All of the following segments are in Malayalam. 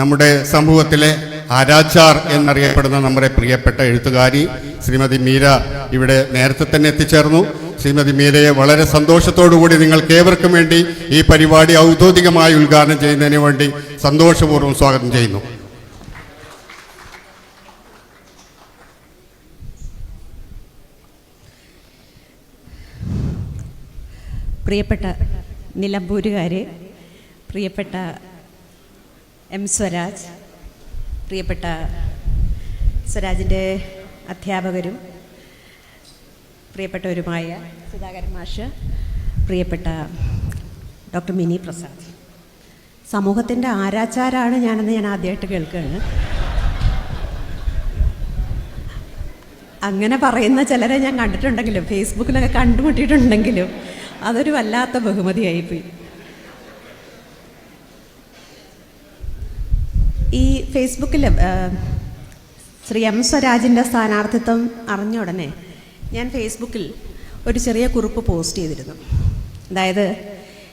നമ്മുടെ സമൂഹത്തിലെ ആരാച്ചാർ എന്നറിയപ്പെടുന്ന നമ്മുടെ പ്രിയപ്പെട്ട എഴുത്തുകാരി ശ്രീമതി മീര ഇവിടെ നേരത്തെ തന്നെ എത്തിച്ചേർന്നു. ശ്രീമതി മീരയെ വളരെ സന്തോഷത്തോടുകൂടി നിങ്ങൾക്ക് ഏവർക്കും വേണ്ടി ഈ പരിപാടി ഔദ്യോഗികമായി ഉദ്ഘാടനം ചെയ്യുന്നതിന് വേണ്ടി സന്തോഷപൂർവം സ്വാഗതം ചെയ്യുന്നു. പ്രിയപ്പെട്ട നിലമ്പൂരുകാര് പ്രിയപ്പെട്ട എം സ്വരാജ് പ്രിയപ്പെട്ട സ്വരാജിന്റെ അധ്യാപകരും പ്രിയപ്പെട്ടവരുമായ സുധാകരൻ മാഷ് പ്രിയപ്പെട്ട ഡോക്ടർ മിനി പ്രസാദ്. സമൂഹത്തിന്റെ ആരാച്ചാരാണ് ഞാനെന്ന് ഞാൻ ആദ്യമായിട്ട് കേൾക്കുകയാണ്. അങ്ങനെ പറയുന്ന ചിലരെ ഞാൻ കണ്ടിട്ടുണ്ടെങ്കിലും ഫേസ്ബുക്കിലൊക്കെ കണ്ടുമുട്ടിയിട്ടുണ്ടെങ്കിലും അതൊരു വല്ലാത്ത ബഹുമതിയായിപ്പോയി. ഈ ഫേസ്ബുക്കിൽ ശ്രീ എം സ്വരാജിന്റെ സ്ഥാനാർത്ഥിത്വം അറിഞ്ഞ ഉടനെ ഞാൻ ഫേസ്ബുക്കിൽ ഒരു ചെറിയ കുറിപ്പ് പോസ്റ്റ് ചെയ്തിരുന്നു. അതായത്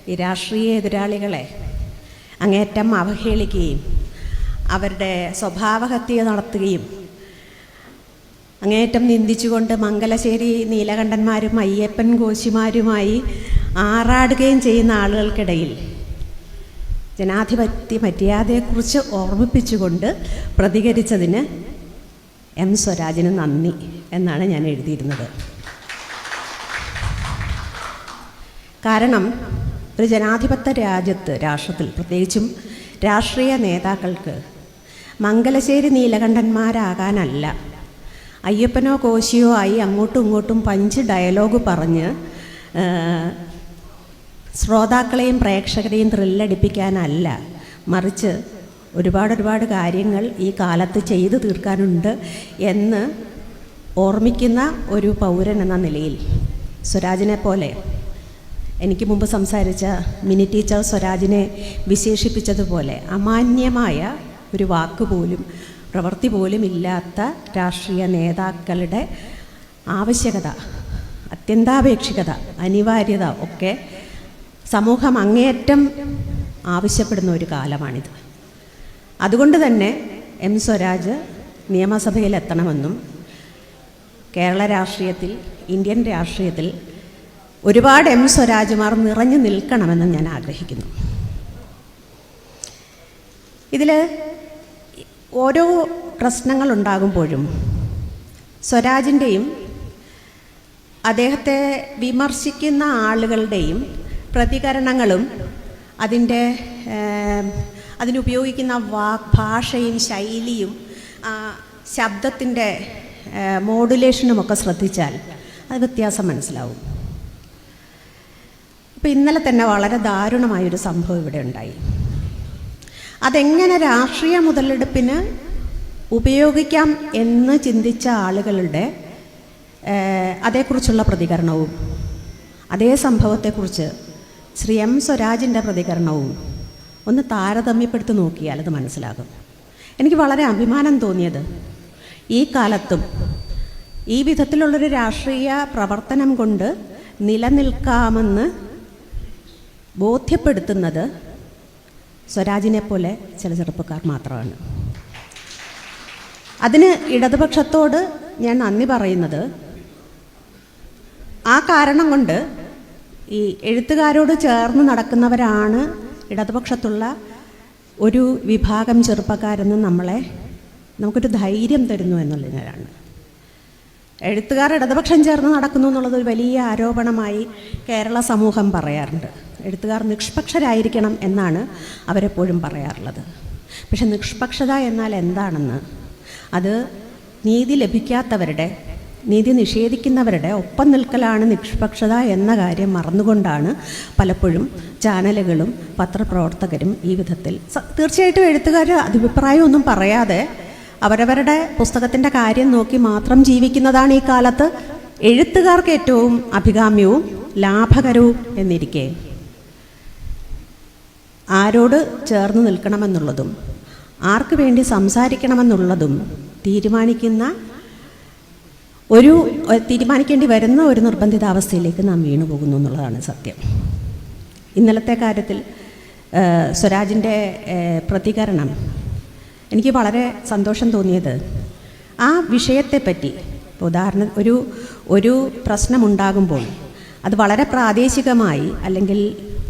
ഈ രാഷ്ട്രീയ എതിരാളികളെ അങ്ങേറ്റം അവഹേളിക്കുകയും അവരുടെ സ്വഭാവഹത്യ നടത്തുകയും അങ്ങേയറ്റം നിന്ദിച്ചുകൊണ്ട് മംഗലശ്ശേരി നീലകണ്ഠന്മാരും അയ്യപ്പൻ കോശിമാരുമായി ആറാടുകയും ചെയ്യുന്ന ആളുകൾക്കിടയിൽ ജനാധിപത്യ മര്യാദയെക്കുറിച്ച് ഓർമ്മിപ്പിച്ചുകൊണ്ട് പ്രതികരിച്ചതിന് എം സ്വരാജിന് നന്ദി എന്നാണ് ഞാൻ എഴുതിയിരുന്നത്. കാരണം ഒരു ജനാധിപത്യ രാജ്യത്ത് രാഷ്ട്രത്തിൽ പ്രത്യേകിച്ചും രാഷ്ട്രീയ നേതാക്കൾക്ക് മംഗലശ്ശേരി നീലകണ്ഠന്മാരാകാനല്ല. അയ്യപ്പനോ കോശിയോ ആയി അങ്ങോട്ടും ഇങ്ങോട്ടും പഞ്ച് ഡയലോഗ് പറഞ്ഞ് ശ്രോതാക്കളെയും പ്രേക്ഷകരെയും ത്രില്ലടിപ്പിക്കാനല്ല. മറിച്ച് ഒരുപാട് ഒരുപാട് കാര്യങ്ങൾ ഈ കാലത്ത് ചെയ്തു തീർക്കാനുണ്ട് എന്ന് ഓർമ്മിക്കുന്ന ഒരു പൗരൻ എന്ന നിലയിൽ. സ്വരാജിനെ പോലെ. എനിക്ക് മുമ്പ് സംസാരിച്ച മിനി ടീച്ചർ സ്വരാജിനെ വിശേഷിപ്പിച്ചതുപോലെ അമാന്യമായ ഒരു വാക്ക് പോലും പ്രവൃത്തി പോലും ഇല്ലാത്ത രാഷ്ട്രീയ നേതാക്കളുടെ ആവശ്യകത അത്യന്താപേക്ഷികത അനിവാര്യത ഒക്കെ സമൂഹം അങ്ങേയറ്റം ആവശ്യപ്പെടുന്ന ഒരു കാലമാണിത്. അതുകൊണ്ട് തന്നെ എം സ്വരാജ് നിയമസഭയിൽ എത്തണമെന്നും കേരള രാഷ്ട്രീയത്തിൽ ഇന്ത്യൻ രാഷ്ട്രീയത്തിൽ ഒരുപാട് എം സ്വരാജ്മാർ നിറഞ്ഞു നിൽക്കണമെന്നും ഞാൻ ആഗ്രഹിക്കുന്നു. ഇതിൽ ഓരോ പ്രശ്നങ്ങൾ ഉണ്ടാകുമ്പോഴും സ്വരാജിന്റെയും അദ്ദേഹത്തെ വിമർശിക്കുന്ന ആളുകളുടെയും പ്രതികരണങ്ങളും അതിന്റെ അതിനുപയോഗിക്കുന്ന വാക് ഭാഷയും ശൈലിയും ശബ്ദത്തിന്റെ മോഡുലേഷനുമൊക്കെ ശ്രദ്ധിച്ചാൽ അത് വ്യത്യാസം മനസ്സിലാവും. ഇപ്പം ഇന്നലെ തന്നെ വളരെ ദാരുണമായൊരു സംഭവം ഇവിടെ ഉണ്ടായി. അതെങ്ങനെ രാഷ്ട്രീയ മുതലെടുപ്പിന് ഉപയോഗിക്കാം എന്ന് ചിന്തിച്ച ആളുകളുടെ അതേക്കുറിച്ചുള്ള പ്രതികരണവും അതേ സംഭവത്തെക്കുറിച്ച് ശ്രീ എം സ്വരാജിന്റെ പ്രതികരണവും ഒന്ന് താരതമ്യപ്പെടുത്തി നോക്കിയാൽ അത് മനസ്സിലാകും. എനിക്ക് വളരെ അഭിമാനം തോന്നിയത് ഈ കാലത്തും ഈ വിധത്തിലുള്ളൊരു രാഷ്ട്രീയ പ്രവർത്തനം കൊണ്ട് നിലനിൽക്കാമെന്ന് ബോധ്യപ്പെടുത്തുന്നത് സ്വരാജിനെ പോലെ ചില ചെറുപ്പക്കാർ മാത്രമാണ്. അതിന് ഇടതുപക്ഷത്തോട് ഞാൻ നന്ദി പറയുന്നത് ആ കാരണം കൊണ്ട് ഈ എഴുത്തുകാരോട് ചേർന്ന് നടക്കുന്നവരാണ് ഇടതുപക്ഷത്തുള്ള ഒരു വിഭാഗം ചെറുപ്പക്കാരെന്ന് നമ്മളെ നമുക്കൊരു ധൈര്യം തരുന്നു എന്നുള്ളതിനാണ് എഴുത്തുകാർ ഇടതുപക്ഷം ചേർന്ന് നടക്കുന്നു എന്നുള്ളത് ഒരു വലിയ ആരോപണമായി കേരള സമൂഹം പറയാറുണ്ട്. എഴുത്തുകാർ നിഷ്പക്ഷരായിരിക്കണം എന്നാണ് അവരെപ്പോഴും പറയാറുള്ളത്. പക്ഷെ നിഷ്പക്ഷത എന്നാൽ എന്താണെന്ന് അത് നീതി ലഭിക്കാത്തവരുടെ നീതി നിഷേധിക്കുന്നവരുടെ ഒപ്പം നിൽക്കലാണ് നിഷ്പക്ഷത എന്ന കാര്യം മറന്നുകൊണ്ടാണ് പലപ്പോഴും ചാനലുകളും പത്രപ്രവർത്തകരും ഈ വിധത്തിൽ. തീർച്ചയായിട്ടും എഴുത്തുകാർ അഭിപ്രായമൊന്നും പറയാതെ അവരവരുടെ പുസ്തകത്തിന്റെ കാര്യം നോക്കി മാത്രം ജീവിക്കുന്നതാണ് ഈ കാലത്ത് എഴുത്തുകാർക്ക് ഏറ്റവും അഭികാമ്യവും ലാഭകരവും എന്നിരിക്കെ. ആരോട് ചേർന്ന് നിൽക്കണമെന്നുള്ളതും ആർക്ക് വേണ്ടി സംസാരിക്കണമെന്നുള്ളതും തീരുമാനിക്കുന്ന ഒരു തീരുമാനിക്കേണ്ടി വരുന്ന ഒരു നിർബന്ധിത അവസ്ഥയിലേക്ക് നാം വീണു പോകുന്നു എന്നുള്ളതാണ് സത്യം. ഇന്നലത്തെ കാര്യത്തിൽ സ്വരാജിന്റെ പ്രതികരണം എനിക്ക് വളരെ സന്തോഷം തോന്നിയത് ആ വിഷയത്തെപ്പറ്റി ഉദാഹരണം ഒരു ഒരു പ്രശ്നമുണ്ടാകുമ്പോൾ അത് വളരെ പ്രാദേശികമായി അല്ലെങ്കിൽ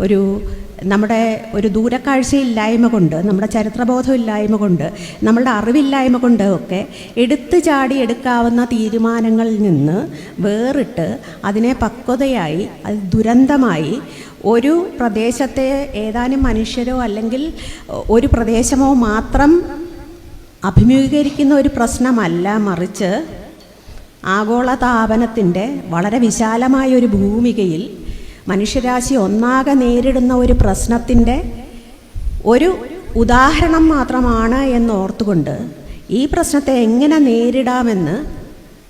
ഒരു നമ്മുടെ ഒരു ദൂരക്കാഴ്ചയില്ലായ്മ കൊണ്ട് നമ്മുടെ ചരിത്രബോധം ഇല്ലായ്മ കൊണ്ട് നമ്മളുടെ അറിവില്ലായ്മ കൊണ്ട് ഒക്കെ എടുത്തു ചാടി എടുക്കാവുന്ന തീരുമാനങ്ങളിൽ നിന്ന് വേറിട്ട് അതിനെ പക്വതയായി അത് ദുരന്തമായി ഒരു പ്രദേശത്തെ ഏതാനും മനുഷ്യരോ അല്ലെങ്കിൽ ഒരു പ്രദേശമോ മാത്രം അഭിമുഖീകരിക്കുന്ന ഒരു പ്രശ്നമല്ല മറിച്ച് ആഗോളതാപനത്തിന്റെ വളരെ വിശാലമായ ഒരു ഭൂമികയിൽ മനുഷ്യരാശി ഒന്നാകെ നേരിടുന്ന ഒരു പ്രശ്നത്തിന്റെ ഒരു ഉദാഹരണം മാത്രമാണ് എന്ന് എന്നോർത്തുകൊണ്ട് ഈ പ്രശ്നത്തെ എങ്ങനെ നേരിടാമെന്ന്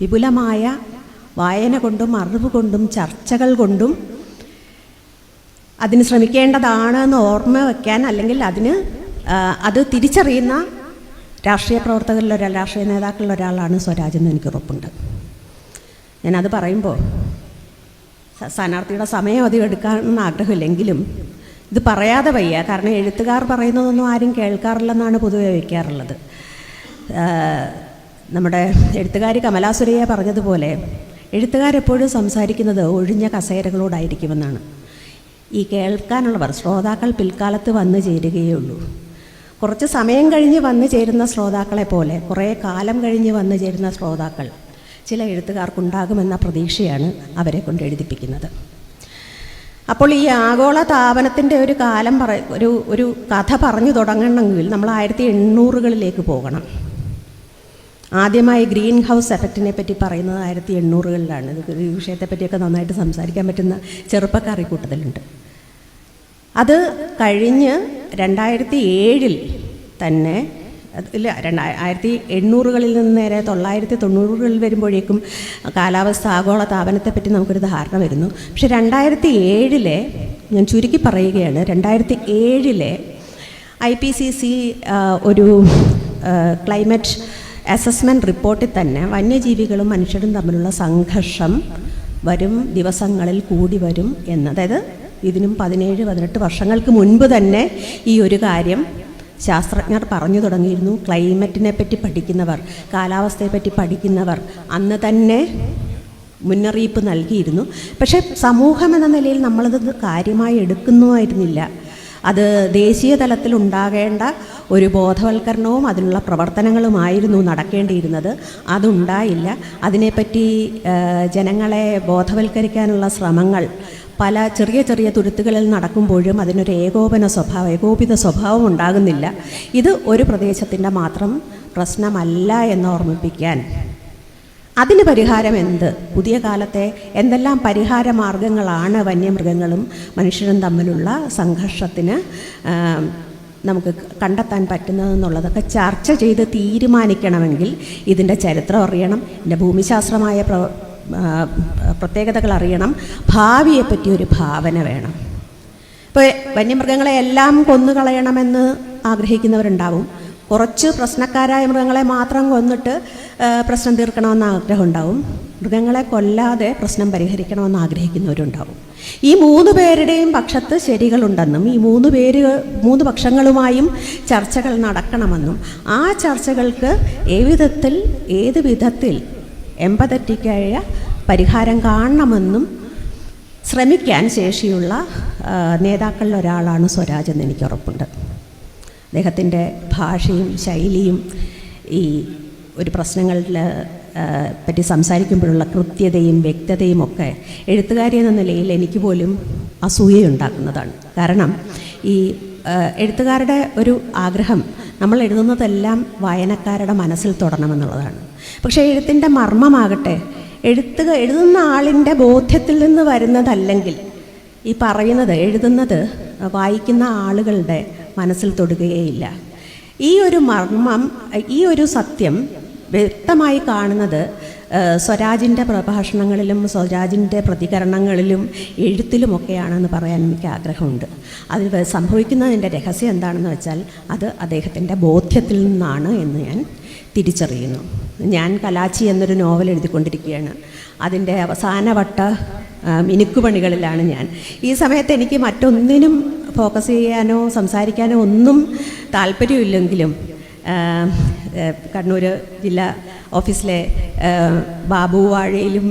വിപുലമായ വായന കൊണ്ടും അറിവ് കൊണ്ടും ചർച്ചകൾ കൊണ്ടും അതിന് ശ്രമിക്കേണ്ടതാണ് എന്ന് ഓർമ്മ വയ്ക്കാൻ അല്ലെങ്കിൽ അതിന് അത് തിരിച്ചറിയുന്ന രാഷ്ട്രീയ പ്രവർത്തകരിൽ ഒരാൾ രാഷ്ട്രീയ നേതാക്കളിൽ ഒരാളാണ് സ്വരാജ് എന്ന് എനിക്ക് ഉറപ്പുണ്ട്. ഞാനത് പറയുമ്പോൾ സ്ഥാനാർത്ഥിയുടെ സമയം അധികം എടുക്കാമെന്ന് ആഗ്രഹമില്ലെങ്കിലും ഇത് പറയാതെ വയ്യ. കാരണം എഴുത്തുകാർ പറയുന്നതൊന്നും ആരും കേൾക്കാറില്ലെന്നാണ് പൊതുവെ വയ്ക്കാറുള്ളത്. നമ്മുടെ എഴുത്തുകാരി കമലാസുരയ്യ പറഞ്ഞതുപോലെ എഴുത്തുകാരെപ്പോഴും സംസാരിക്കുന്നത് ഒഴിഞ്ഞ കസേരകളോടായിരിക്കുമെന്നാണ്. ഈ കേൾക്കാനുള്ളവർ ശ്രോതാക്കൾ പിൽക്കാലത്ത് വന്നു ചേരുകയുള്ളൂ കുറച്ച് സമയം കഴിഞ്ഞ് വന്നു ചേരുന്ന ശ്രോതാക്കളെ പോലെ കുറേ കാലം കഴിഞ്ഞ് വന്നു ചേരുന്ന ശ്രോതാക്കൾ ചില എഴുത്തുകാർക്കുണ്ടാകുമെന്ന പ്രതീക്ഷയാണ് അവരെ കൊണ്ട് എഴുതിപ്പിക്കുന്നത്. അപ്പോൾ ഈ ആഗോള താപനത്തിന്റെ ഒരു കാലം പറ ഒരു ഒരു കഥ പറഞ്ഞു തുടങ്ങണമെങ്കിൽ നമ്മൾ ആയിരത്തി എണ്ണൂറുകളിലേക്ക് പോകണം. ആദ്യമായി ഗ്രീൻ ഹൗസ് എഫക്റ്റിനെ പറ്റി പറയുന്നത് ആയിരത്തി എണ്ണൂറുകളിലാണ്. ഈ വിഷയത്തെപ്പറ്റിയൊക്കെ നന്നായിട്ട് സംസാരിക്കാൻ പറ്റുന്ന ചെറുപ്പക്കാർ ഈ കൂട്ടത്തിലുണ്ട്. അത് കഴിഞ്ഞ് രണ്ടായിരത്തി ഏഴിൽ തന്നെ ഇല്ല രണ്ടായി ആയിരത്തി എണ്ണൂറുകളിൽ നിന്ന് നേരെ തൊള്ളായിരത്തി തൊണ്ണൂറുകളിൽ വരുമ്പോഴേക്കും കാലാവസ്ഥ ആഗോള താപനത്തെപ്പറ്റി നമുക്കൊരു ധാരണ വരുന്നു. പക്ഷെ രണ്ടായിരത്തി ഏഴിലെ ഞാൻ ചുരുക്കി പറയുകയാണ് രണ്ടായിരത്തി ഏഴിലെ ഐ പി സി സി ഒരു ക്ലൈമറ്റ് അസസ്മെന്റ് റിപ്പോർട്ടിൽ തന്നെ വന്യജീവികളും മനുഷ്യരും തമ്മിലുള്ള സംഘർഷം വരും ദിവസങ്ങളിൽ കൂടി വരും എന്ന്. അതായത് ഇതിനും പതിനേഴ് പതിനെട്ട് വർഷങ്ങൾക്ക് മുൻപ് തന്നെ ഈ ഒരു കാര്യം ശാസ്ത്രജ്ഞർ പറഞ്ഞു തുടങ്ങിയിരുന്നു ക്ലൈമറ്റിനെ പറ്റി പഠിക്കുന്നവർ കാലാവസ്ഥയെ പറ്റി പഠിക്കുന്നവർ. അന്ന് തന്നെ മുന്നറിയിപ്പ് നൽകിയിരുന്നു. പക്ഷേ സമൂഹം എന്ന നിലയിൽ നമ്മളത് കാര്യമായി എടുക്കുന്നുമായിരുന്നില്ല. അത് ദേശീയ തലത്തിൽ ഉണ്ടാകേണ്ട ഒരു ബോധവൽക്കരണവും അതിനുള്ള പ്രവർത്തനങ്ങളുമായിരുന്നു നടക്കേണ്ടിയിരുന്നത്. അതുണ്ടായില്ല. അതിനെപ്പറ്റി ജനങ്ങളെ ബോധവൽക്കരിക്കാനുള്ള ശ്രമങ്ങൾ പല ചെറിയ ചെറിയ തുരുത്തുകളിൽ നടക്കുമ്പോഴും അതിനൊരു ഏകോപന സ്വഭാവം ഏകോപിത സ്വഭാവം ഉണ്ടാകുന്നില്ല. ഇത് ഒരു പ്രദേശത്തിന്റെ മാത്രം പ്രശ്നമല്ല എന്ന് ഓർമ്മിപ്പിക്കാൻ അതിന് പരിഹാരം എന്ത്? പുതിയ കാലത്തെ എന്തെല്ലാം പരിഹാര മാർഗങ്ങളാണ് വന്യമൃഗങ്ങളും മനുഷ്യരും തമ്മിലുള്ള സംഘർഷത്തിന് നമുക്ക് കണ്ടെത്താൻ പറ്റുന്നതെന്നുള്ളതൊക്കെ ചർച്ച ചെയ്ത് തീരുമാനിക്കണമെങ്കിൽ ഇതിന്റെ ചരിത്രം അറിയണം ഇതിന്റെ ഭൂമിശാസ്ത്രമായ പ്ര പ്രത്യേകതകൾ അറിയണം ഭാവിയെപ്പറ്റി ഒരു ഭാവന വേണം. ഇപ്പോൾ വന്യമൃഗങ്ങളെ എല്ലാം കൊന്നുകളയണമെന്ന് ആഗ്രഹിക്കുന്നവരുണ്ടാവും. കുറച്ച് പ്രശ്നക്കാരായ മൃഗങ്ങളെ മാത്രം കൊന്നിട്ട് പ്രശ്നം തീർക്കണമെന്ന് ആഗ്രഹം ഉണ്ടാവും മൃഗങ്ങളെ കൊല്ലാതെ പ്രശ്നം പരിഹരിക്കണമെന്ന് ആഗ്രഹിക്കുന്നവരുണ്ടാവും. ഈ മൂന്ന് പേരുടെയും പക്ഷത്ത് ശരികളുണ്ടെന്നും ഈ മൂന്ന് പേര് മൂന്ന് പക്ഷങ്ങളുമായും ചർച്ചകൾ നടക്കണമെന്നും ആ ചർച്ചകൾക്ക് ഏവിധത്തിൽ ഏത് വിധത്തിൽ എമ്പതറ്റിക്കായ പരിഹാരം കാണണമെന്നും ശ്രമിക്കാൻ ശേഷിയുള്ള നേതാക്കളിൽ ഒരാളാണ് സ്വരാജ് എന്ന് എനിക്ക് ഉറപ്പുണ്ട്. അദ്ദേഹത്തിന്റെ ഭാഷയും ശൈലിയും ഈ ഒരു പ്രശ്നങ്ങളിൽ പറ്റി സംസാരിക്കുമ്പോഴുള്ള കൃത്യതയും വ്യക്തതയും ഒക്കെ എഴുത്തുകാരി എന്ന നിലയിൽ എനിക്ക് പോലും അസൂയയുണ്ടാക്കുന്നതാണ്. കാരണം ഈ എഴുത്തുകാരുടെ ഒരു ആഗ്രഹം നമ്മൾ എഴുതുന്നതെല്ലാം വായനക്കാരുടെ മനസ്സിൽ തൊടണമെന്നുള്ളതാണ്. പക്ഷേ എഴുത്തിന്റെ മർമ്മമാകട്ടെ എഴുത്തുക എഴുതുന്ന ആളിന്റെ ബോധ്യത്തിൽ നിന്ന് വരുന്നതല്ലെങ്കിൽ ഈ പറയുന്നത് എഴുതുന്നത് വായിക്കുന്ന ആളുകളുടെ മനസ്സിൽ തൊടുകയേയില്ല. ഈ ഒരു മർമ്മം ഈ ഒരു സത്യം വ്യക്തമായി കാണുന്നത് സ്വരാജിന്റെ പ്രഭാഷണങ്ങളിലും സ്വരാജിന്റെ പ്രതികരണങ്ങളിലും എഴുത്തിലുമൊക്കെയാണെന്ന് പറയാൻ എനിക്ക് ആഗ്രഹമുണ്ട്. അതിൽ വ- സംഭവിക്കുന്നതിന്റെ രഹസ്യം എന്താണെന്ന് വെച്ചാൽ അത് അദ്ദേഹത്തിന്റെ ബോധ്യത്തിൽ നിന്നാണ് എന്ന് ഞാൻ തിരിച്ചറിയുന്നു. ഞാൻ കലാച്ചി എന്നൊരു നോവൽ എഴുതിക്കൊണ്ടിരിക്കുകയാണ്. അതിന്റെ അവസാനവട്ട മിനുക്കുപണികളിലാണ് ഞാൻ. ഈ സമയത്ത് എനിക്ക് മറ്റൊന്നിനും ഫോക്കസ് ചെയ്യാനോ സംസാരിക്കാനോ ഒന്നും താല്പര്യമില്ലെങ്കിലും കണ്ണൂർ ജില്ലാ ഓഫീസിലെ ബാബു വാഴയിലും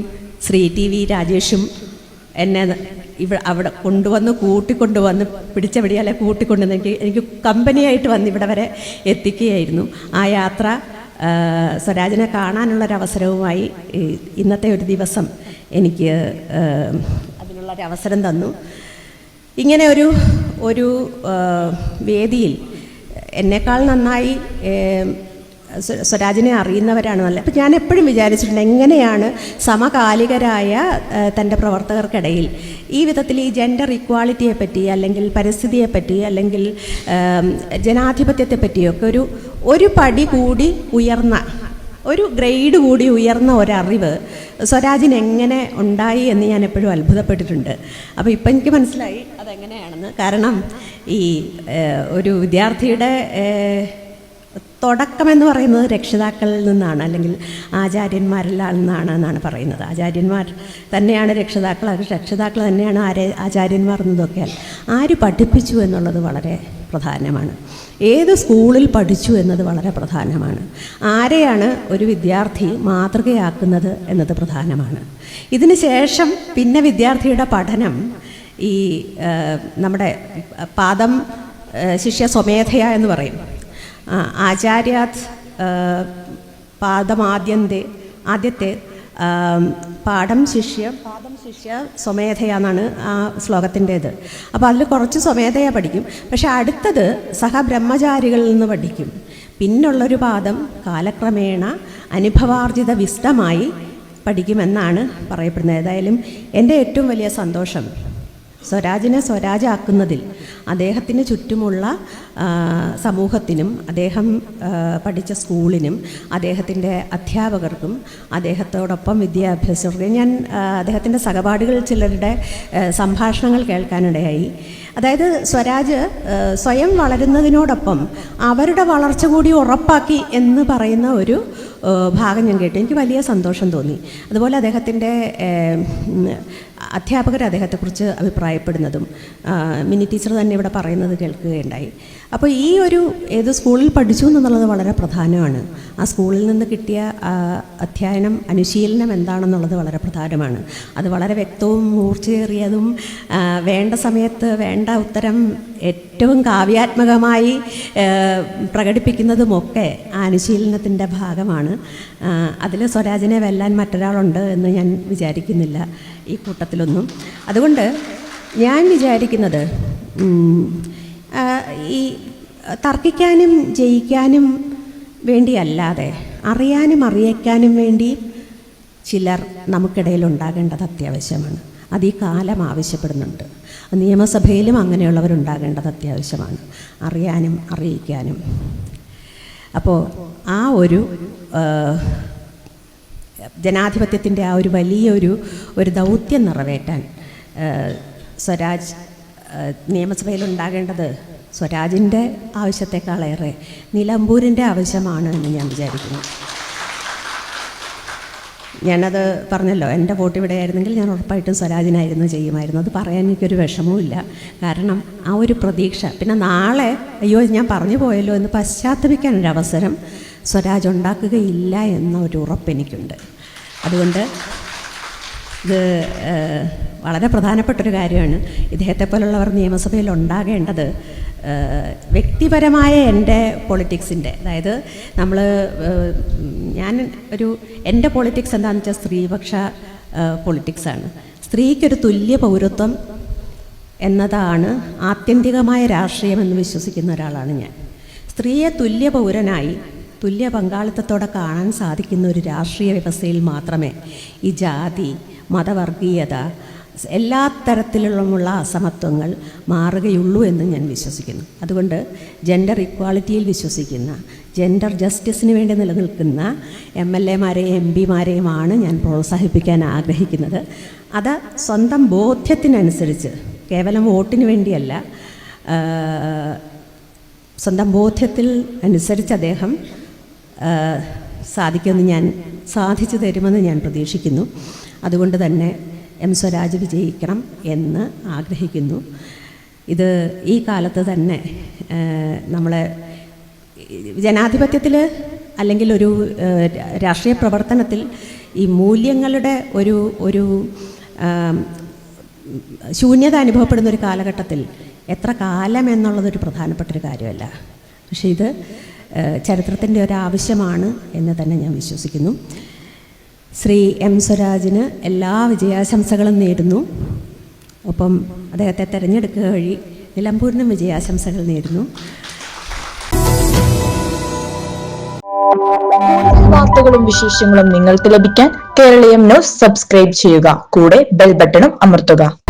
ശ്രീ ടി വി രാജേഷും എന്നെ ഇവിടെ അവിടെ കൊണ്ടുവന്ന് കൂട്ടിക്കൊണ്ടുവന്ന് പിടിച്ച പിടിയാലെ കൂട്ടിക്കൊണ്ടുവന്ന് എനിക്ക് എനിക്ക് കമ്പനിയായിട്ട് വന്ന് ഇവിടെ വരെ എത്തിക്കുകയായിരുന്നു. ആ യാത്ര സ്വരാജിനെ കാണാനുള്ളൊരവസരവുമായി ഇന്നത്തെ ഒരു ദിവസം എനിക്ക് അതിനുള്ളൊരവസരം തന്നു. ഇങ്ങനെ ഒരു ഒരു വേദിയിൽ എന്നെക്കാൾ നന്നായി സ്വരാജിനെ അറിയുന്നവരാണ് നല്ല അപ്പം ഞാൻ എപ്പോഴും വിചാരിച്ചിട്ടുണ്ട് എങ്ങനെയാണ് സമകാലികരായ തന്റെ പ്രവർത്തകർക്കിടയിൽ ഈ വിധത്തിൽ ഈ ജെൻഡർ ഇക്വാളിറ്റിയെ പറ്റി അല്ലെങ്കിൽ പരിസ്ഥിതിയെ പറ്റി അല്ലെങ്കിൽ ജനാധിപത്യത്തെ പറ്റിയൊക്കെ ഒരു ഒരു പടി കൂടി ഉയർന്ന ഒരു ഗ്രേഡ് കൂടി ഉയർന്ന ഒരറിവ് സ്വരാജിന് എങ്ങനെ ഉണ്ടായി എന്ന് ഞാൻ എപ്പോഴും അത്ഭുതപ്പെട്ടിട്ടുണ്ട്. അപ്പോൾ ഇപ്പം എനിക്ക് മനസ്സിലായി അതെങ്ങനെയാണെന്ന്. കാരണം ഈ ഒരു വിദ്യാർത്ഥിയുടെ തുടക്കമെന്ന് പറയുന്നത് രക്ഷിതാക്കളിൽ നിന്നാണ് അല്ലെങ്കിൽ ആചാര്യന്മാരിൽ നിന്നാണ് എന്നാണ് പറയുന്നത്. ആചാര്യന്മാർ തന്നെയാണ് രക്ഷിതാക്കൾ രക്ഷിതാക്കൾ തന്നെയാണ് ആരെ ആചാര്യന്മാർ എന്നതൊക്കെ ആര് പഠിപ്പിച്ചു എന്നുള്ളത് വളരെ പ്രധാനമാണ്. ഏത് സ്കൂളിൽ പഠിച്ചു എന്നത് വളരെ പ്രധാനമാണ്. ആരെയാണ് ഒരു വിദ്യാർത്ഥി മാതൃകയാക്കുന്നത് എന്നത് പ്രധാനമാണ്. ഇതിന് ശേഷം പിന്നെ വിദ്യാർത്ഥിയുടെ പഠനം ഈ നമ്മുടെ പാദം ശിഷ്യ സ്വമേധയ എന്ന് പറയും. ആചാര്യാത് പാദമാദ്യന്തേ ആദ്യത്തെ പാഠം ശിഷ്യ പാദം ശിഷ്യ സ്വമേധയ എന്നാണ് ആ ശ്ലോകത്തിന്റേത്. അപ്പോൾ അതിൽ കുറച്ച് സ്വമേധയ പഠിക്കും. പക്ഷേ അടുത്തത് സഹബ്രഹ്മചാരികളിൽ നിന്ന് പഠിക്കും. പിന്നുള്ളൊരു പാദം കാലക്രമേണ അനുഭവാർജിത വിസ്തമായി പഠിക്കുമെന്നാണ് പറയപ്പെടുന്നത്. ഏതായാലും എന്റെ ഏറ്റവും വലിയ സന്തോഷം സ്വരാജിനെ സ്വരാജാക്കുന്നതിൽ അദ്ദേഹത്തിന് ചുറ്റുമുള്ള സമൂഹത്തിനും അദ്ദേഹം പഠിച്ച സ്കൂളിനും അദ്ദേഹത്തിന്റെ അധ്യാപകർക്കും അദ്ദേഹത്തോടൊപ്പം വിദ്യാഭ്യാസം ഞാൻ അദ്ദേഹത്തിന്റെ സഹപാഠികൾ ചിലരുടെ സംഭാഷണങ്ങൾ കേൾക്കാനിടയായി. അതായത് സ്വരാജ് സ്വയം വളരുന്നതിനോടൊപ്പം അവരുടെ വളർച്ച കൂടി ഉറപ്പാക്കി എന്ന് പറയുന്ന ഒരു ഭാഗം ഞാൻ കേട്ടു. എനിക്ക് വലിയ സന്തോഷം തോന്നി. അതുപോലെ അദ്ദേഹത്തിന്റെ അധ്യാപകർ അദ്ദേഹത്തെക്കുറിച്ച് അഭിപ്രായപ്പെടുന്നതും മിനി ടീച്ചർ തന്നെ ഇവിടെ പറയുന്നത് കേൾക്കുകയുണ്ടായി. അപ്പോൾ ഈ ഒരു ഏത് സ്കൂളിൽ പഠിച്ചു എന്നുള്ളത് വളരെ പ്രധാനമാണ്. ആ സ്കൂളിൽ നിന്ന് കിട്ടിയ അധ്യയനം അനുശീലനം എന്താണെന്നുള്ളത് വളരെ പ്രധാനമാണ്. അത് വളരെ വ്യക്തവും മൂർച്ചയേറിയതും വേണ്ട സമയത്ത് വേണ്ട ഉത്തരം ഏറ്റവും കാവ്യാത്മകമായി പ്രകടിപ്പിക്കുന്നതുമൊക്കെ ആ അനുശീലനത്തിന്റെ ഭാഗമാണ്. അതിൽ സ്വരാജിനെ വെല്ലാൻ മറ്റൊരാളുണ്ട് എന്ന് ഞാൻ വിചാരിക്കുന്നില്ല. ഈ കൂട്ടത്തിലൊന്നും. അതുകൊണ്ട് ഞാൻ വിചാരിക്കുന്നത് ഈ തർക്കിക്കാനും ജയിക്കാനും വേണ്ടിയല്ലാതെ അറിയാനും അറിയിക്കാനും വേണ്ടി ചിലർ നമുക്കിടയിൽ ഉണ്ടാകേണ്ടത് അത്യാവശ്യമാണ്. അത് ഈ കാലം ആവശ്യപ്പെടുന്നുണ്ട്. നിയമസഭയിലും അങ്ങനെയുള്ളവരുണ്ടാകേണ്ടത് അത്യാവശ്യമാണ്. അറിയാനും അറിയിക്കാനും. അപ്പോൾ ആ ഒരു ജനാധിപത്യത്തിന്റെ ആ ഒരു വലിയൊരു ഒരു ദൗത്യം നിറവേറ്റാൻ സ്വരാജ് നിയമസഭയിലുണ്ടാകേണ്ടത് സ്വരാജിന്റെ ആവശ്യത്തെക്കാളേറെ നിലമ്പൂരിന്റെ ആവശ്യമാണ് എന്ന് ഞാൻ വിചാരിക്കുന്നു. ഞാനത് പറഞ്ഞല്ലോ എന്റെ വോട്ട് ഇവിടെ ആയിരുന്നെങ്കിൽ ഞാൻ ഉറപ്പായിട്ടും സ്വരാജിനായിരുന്നു ചെയ്യുമായിരുന്നു. അത് പറയാൻ എനിക്കൊരു വിഷമവുമില്ല. കാരണം ആ ഒരു പ്രതീക്ഷ പിന്നെ നാളെ അയ്യോ ഞാൻ പറഞ്ഞു പോയല്ലോ എന്ന് അവസരം സ്വരാജ് ഉണ്ടാക്കുകയില്ല എന്ന ഒരു ഉറപ്പ് എനിക്കുണ്ട്. അതുകൊണ്ട് ഇത് വളരെ പ്രധാനപ്പെട്ടൊരു കാര്യമാണ്. ഇദ്ദേഹത്തെ പോലുള്ളവർ നിയമസഭയിൽ ഉണ്ടാകേണ്ടത് വ്യക്തിപരമായ എന്റെ പൊളിറ്റിക്സിന്റെ. അതായത് നമ്മൾ ഞാൻ ഒരു എന്റെ പൊളിറ്റിക്സ് എന്താണെന്ന് വെച്ചാൽ സ്ത്രീപക്ഷ പൊളിറ്റിക്സാണ്. സ്ത്രീക്കൊരു തുല്യ പൗരത്വം എന്നതാണ് ആത്യന്തികമായ രാഷ്ട്രീയമെന്ന് വിശ്വസിക്കുന്ന ഒരാളാണ് ഞാൻ. സ്ത്രീയെ തുല്യ പൗരനായി തുല്യ പങ്കാളിത്തത്തോടെ കാണാൻ സാധിക്കുന്ന ഒരു രാഷ്ട്രീയ വ്യവസ്ഥയിൽ മാത്രമേ ഈ ജാതി മതവർഗീയത എല്ലാ തരത്തിലുമുള്ള അസമത്വങ്ങൾ മാറുകയുള്ളൂ എന്ന് ഞാൻ വിശ്വസിക്കുന്നു. അതുകൊണ്ട് ജെൻഡർ ഇക്വാളിറ്റിയിൽ വിശ്വസിക്കുന്ന ജെൻഡർ ജസ്റ്റിസിന് വേണ്ടി നിലനിൽക്കുന്ന എം എൽ എമാരെയും എം പിമാരെയുമാണ് ഞാൻ പ്രോത്സാഹിപ്പിക്കാൻ ആഗ്രഹിക്കുന്നത്. അത് സ്വന്തം ബോധ്യത്തിനനുസരിച്ച് കേവലം വോട്ടിന് വേണ്ടിയല്ല സ്വന്തം ബോധ്യത്തിൽ അനുസരിച്ച് അദ്ദേഹം സാധിക്കുമെന്ന് ഞാൻ സാധിച്ചു തരുമെന്ന് ഞാൻ പ്രതീക്ഷിക്കുന്നു. അതുകൊണ്ട് തന്നെ എം സ്വരാജ് വിജയിക്കണം എന്ന് ആഗ്രഹിക്കുന്നു. ഇത് ഈ കാലത്ത് തന്നെ നമ്മളെ ജനാധിപത്യത്തിൽ അല്ലെങ്കിൽ ഒരു രാഷ്ട്രീയ പ്രവർത്തനത്തിൽ ഈ മൂല്യങ്ങളുടെ ഒരു ഒരു ശൂന്യത അനുഭവപ്പെടുന്ന ഒരു കാലഘട്ടത്തിൽ എത്ര കാലം എന്നുള്ളതൊരു പ്രധാനപ്പെട്ടൊരു കാര്യമല്ല. പക്ഷേ ഇത് ചരിത്രത്തിന്റെ ഒരാവശ്യമാണ് എന്ന് തന്നെ ഞാൻ വിശ്വസിക്കുന്നു. ശ്രീ എം സ്വരാജിന് എല്ലാ വിജയാശംസകളും നേരുന്നു. ഒപ്പം അദ്ദേഹത്തെ തിരഞ്ഞെടുക്കുക വഴി നിലമ്പൂരിനും വിജയാശംസകൾ നേരുന്നു. വാർത്തകളും വിശേഷങ്ങളും നിങ്ങൾക്ക് ലഭിക്കാൻ കേരളീയം ന്യൂസ് സബ്സ്ക്രൈബ് ചെയ്യുക. കൂടെ ബെൽ ബട്ടണും അമർത്തുക.